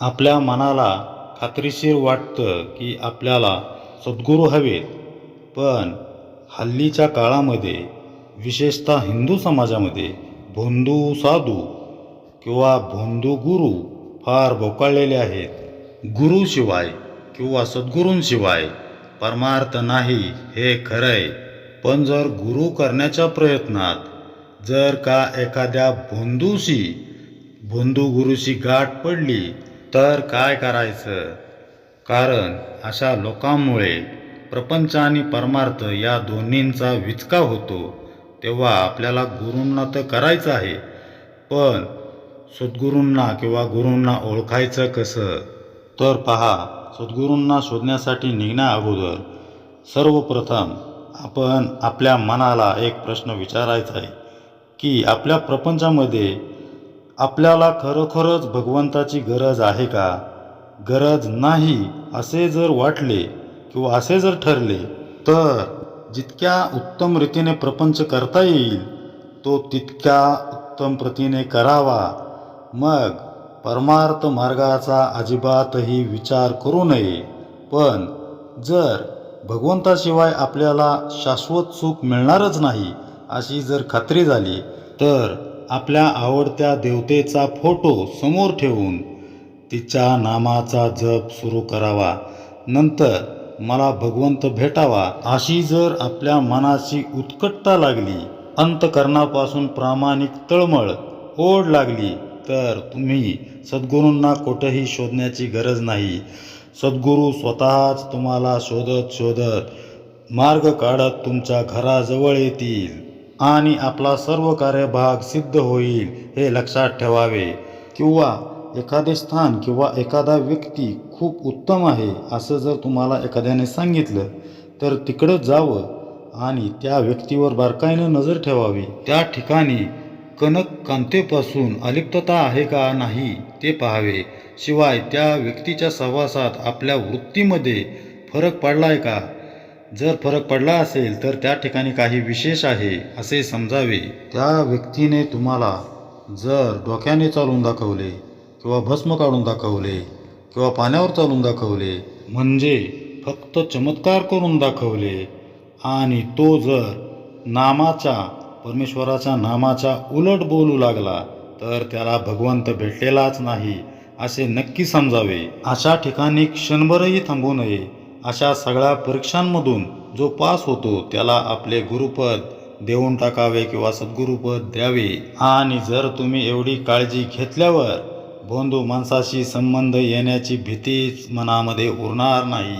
आपल्या मनाला खात्रीशीर वाटतं की आपल्याला सद्गुरू हवेत. पण हल्लीच्या काळामध्ये विशेषतः हिंदू समाजामध्ये भोंदू साधू किंवा भोंदू गुरु फार भोकाळलेले आहेत. गुरुशिवाय किंवा सद्गुरूंशिवाय परमार्थ नाही हे खरं आहे पण जर गुरु करण्याच्या प्रयत्नात जर का एखाद्या भोंदूशी भोंदू गुरुशी गाठ पडली तर काय करायचं? कारण अशा लोकांमुळे प्रपंच आणि परमार्थ या दोन्हींचा विचका होतो. तेव्हा आपल्याला गुरूंना तर करायचं आहे पण सद्गुरूंना किंवा गुरूंना ओळखायचं कसं? तर पहा सद्गुरूंना शोधण्यासाठी निघण्या अगोदर सर्वप्रथम आपण आपल्या मनाला एक प्रश्न विचारायचा आहे की आपल्या प्रपंचामध्ये आपल्याला खरोखरच भगवंताची गरज आहे का? गरज नाही असे जर वाटले किंवा असे जर ठरले तर जितक्या उत्तम रीतीने प्रपंच करता येईल तो तितक्या उत्तम प्रतीने करावा. मग परमार्थ मार्गाचा अजिबातही विचार करू नये. पण जर भगवंताशिवाय आपल्याला शाश्वत सुख मिळणारच नाही अशी जर खात्री झाली तर आपल्या आवडत्या देवतेचा फोटो समोर ठेवून तिच्या नामाचा जप सुरू करावा. नंतर मला भगवंत भेटावा अशी जर आपल्या मनाची उत्कटता लागली अंतकरणापासून प्रामाणिक तळमळ ओढ लागली तर तुम्ही सद्गुरूंना कुठंही शोधण्याची गरज नाही. सद्गुरू स्वतःच तुम्हाला शोधत शोधत मार्ग काढत तुमच्या घराजवळ येतील. आणि आपला सर्व कार्यभाग सिद्ध होईल हे लक्षात ठेवावे. किंवा एखादे स्थान किंवा एखादा व्यक्ती खूप उत्तम आहे असं जर तुम्हाला एखाद्याने सांगितलं तर तिकडं जावं आणि त्या व्यक्तीवर बारकाईनं नजर ठेवावी. त्या ठिकाणी कनक कांतेपासून अलिप्तता आहे का नाही ते पाहावे. शिवाय त्या व्यक्तीच्या सहवासात आपल्या वृत्तीमध्ये फरक पडला आहे का? जर फरक पडला असेल तर त्या ठिकाणी काही विशेष आहे असे समजावे. त्या व्यक्तीने तुम्हाला जर डोक्याने चालून दाखवले किंवा भस्म काढून दाखवले किंवा पाण्यावर चालून दाखवले म्हणजे फक्त चमत्कार करून दाखवले आणि तो जर नामाच्या परमेश्वराच्या नामाच्या उलट बोलू लागला तर त्याला भगवंत भेटलेलाच नाही असे नक्की समजावे. अशा ठिकाणी क्षणभरही थांबू नये. अशा सगळ्या परीक्षांमधून जो पास होतो त्याला आपले गुरुपद देऊन टाकावे किंवा सद्गुरुपद द्यावे. आणि जर तुम्ही एवढी काळजी घेतल्यावर बंधू माणसाशी संबंध येण्याची भीतीच मनामध्ये उरणार नाही.